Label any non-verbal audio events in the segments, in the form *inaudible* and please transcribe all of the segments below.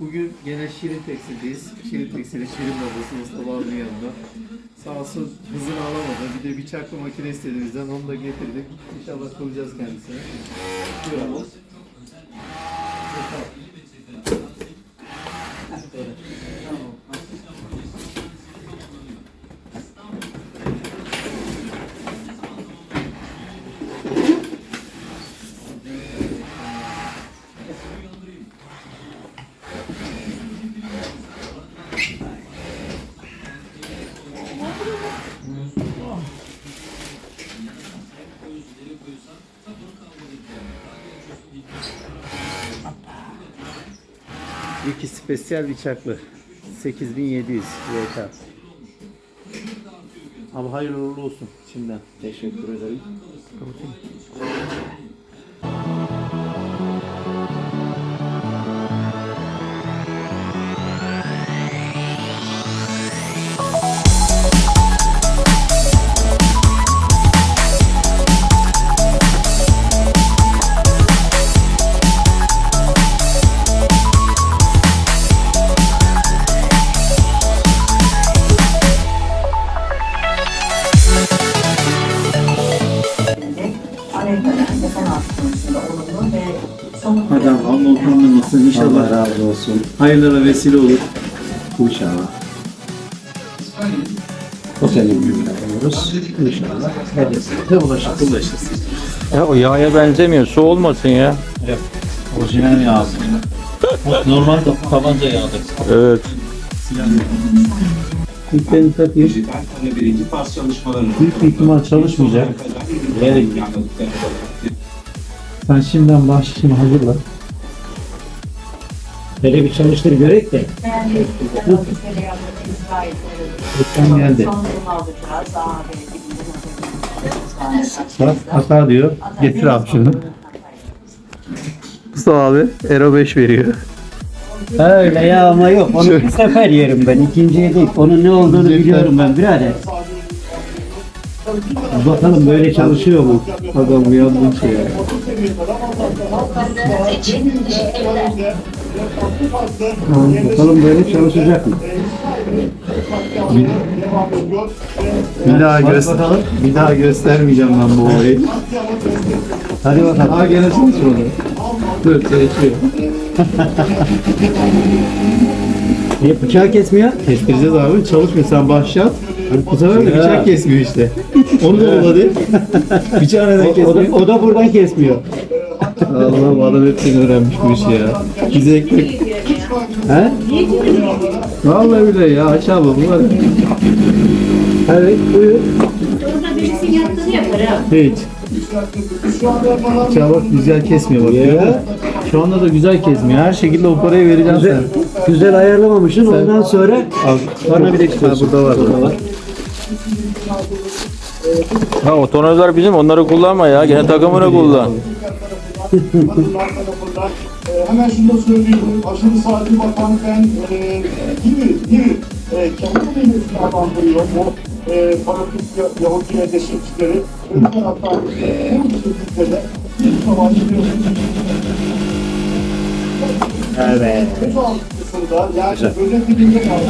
Bugün gene Şirin Tekstil'deyiz. Şirin Tekstil'e Şirin babası Mustafa abinin yanında. Sağ olsun hızını alamadı. Bir de bir çakma makine istedi bizden. Onu da getirdik. İnşallah kuracağız kendisine. Buyur abi. İki spesiyel bıçaklı. 8700 VK. Abi hayırlı uğurlu olsun şimdiden. Teşekkür ederim. Amerika'da Allah inşallah. razı olsun. Hayırlara vesile olur. İnşallah. O senin gününde oluruz. İnşallah. Hedefine ulaşırız. Ulaşırsın. Ya o yağa benzemiyor. Su olmasın ya. Orijinal yağ. Normal tabanca yağdır. Evet. Faz çalışmalarını Büyük bir ihtimal çalışmayacak. Evet. Sen şimdiden başlayayım hazırla. Hele bir çalıştır görek de. Ekran geldi. Bak hata diyor. Getir abi şunu. Mustafa abi Ero 5 veriyor. Öyle ya ama yok. Onu bir sefer yerim ben. İkinciye değil. Onun ne olduğunu biliyorum ben birader. Bakalım böyle çalışıyor mu? Adam uyanmış ya. Bakalım böyle çalışacak mı? Bir daha göster. Bir daha göstermeyeceğim ben bu olayı. Hadi bakalım. Aa gene çalışmadı. Dur çalışıyor. *laughs* Niye bıçağı kesmiyor? Kestireceğiz abi. Çalışmıyor sen başlat. Bu sefer de bıçak kesmiyor işte. *laughs* Onu da yolladı. Bıçağı neden O, o, da, kesmiyor? o da buradan kesmiyor. Allah'ım adam hepsini öğrenmiş bu işi ya. Bize ekmek. He? Vallahi bile ya aç abi bunlar. Evet buyur. Orada birisinin yaptığını yapar ha. Hiç. Bıçağı bak güzel kesmiyor bak. Ya. Şu anda da güzel kesmiyor. Her şekilde o parayı vereceğim Güzel, sen. güzel ayarlamamışsın. Sen- Ondan sonra Al. bana bir de Ha, burada var. Burada var. Ha o tonajlar bizim. Onları kullanma ya. Gene takımını kullan. Ee, hemen şunu da söyleyeyim. Aşırı saati bakan ben e, gibi gibi e, kendi dünyasını adlandırıyor. Bu e, fanatik Ya- Yahudi ve destekçileri. Öbür taraftan e, bu şekilde de bir savaşçı Evet. Bu alt kısımda yani böyle dibinde kaldı.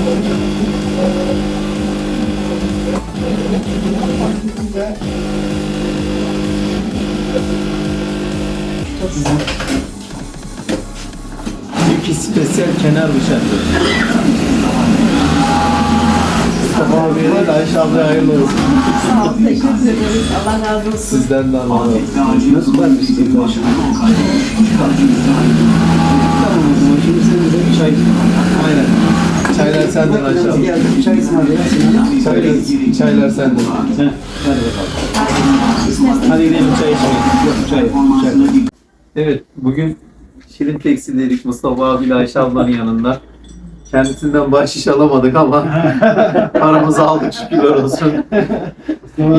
Ve İki spesiyel kenar bıçak. Mustafa abiye de Ayşe ablaya hayırlı olsun. Sağ olun. Teşekkür ederiz. Allah razı olsun. Sizden de Allah'a emanet. Nasıl var bir sıkıntı var? Tamam, şimdi sen bize bir çay. Aynen. Çaylar senden Ayşe abla. Geldi, bir çay ısmarlayasın. Çaylar, çaylar senden. Heh, hadi bakalım. Hadi gidelim çay içelim. Evet, bugün Şirin Tekstil'deydik Mustafa abiyle Ayşe ablanın yanında. Kendisinden bahşiş alamadık ama *laughs* paramızı aldık şükürler olsun.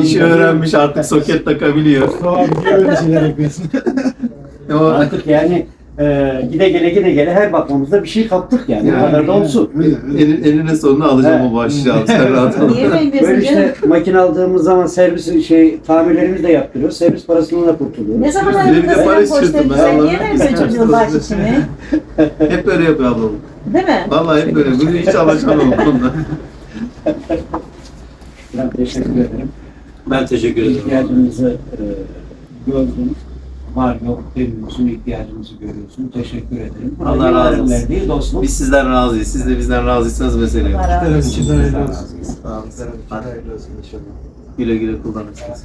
İşi öğrenmiş artık soket takabiliyor. Tamam, öyle şeyler yapıyorsun. Artık yani Ee, gide gele gide gele her bakmamızda bir şey kaptık yani. Yani. o kadar da olsun. Elin, eline sonunu alacağım Evet. o başlığı. Sen rahat ol. Böyle işte makine aldığımız zaman servis şey tamirlerimizi de yaptırıyoruz. Servis parasından da kurtuluyoruz. Ne zaman Benim de aradın para sen niye vermiyorsun çocuğun bahşişini? *laughs* Hep böyle yapıyor ablam. Değil mi? Vallahi hep böyle. Bugün hiç alışamam o konuda. Ben teşekkür ederim. Ben teşekkür ederim. İhtiyacınızı e, gördüm. Var yok demiyorsun, ihtiyacınızı görüyorsun. Teşekkür ederim. Burada Allah razı olsun. Verdiği dostluk. Biz sizden razıyız. Siz de bizden razıysanız mesele yok. Allah razı olsun. Sağ olun. Hadi. Güle güle kullanırsınız.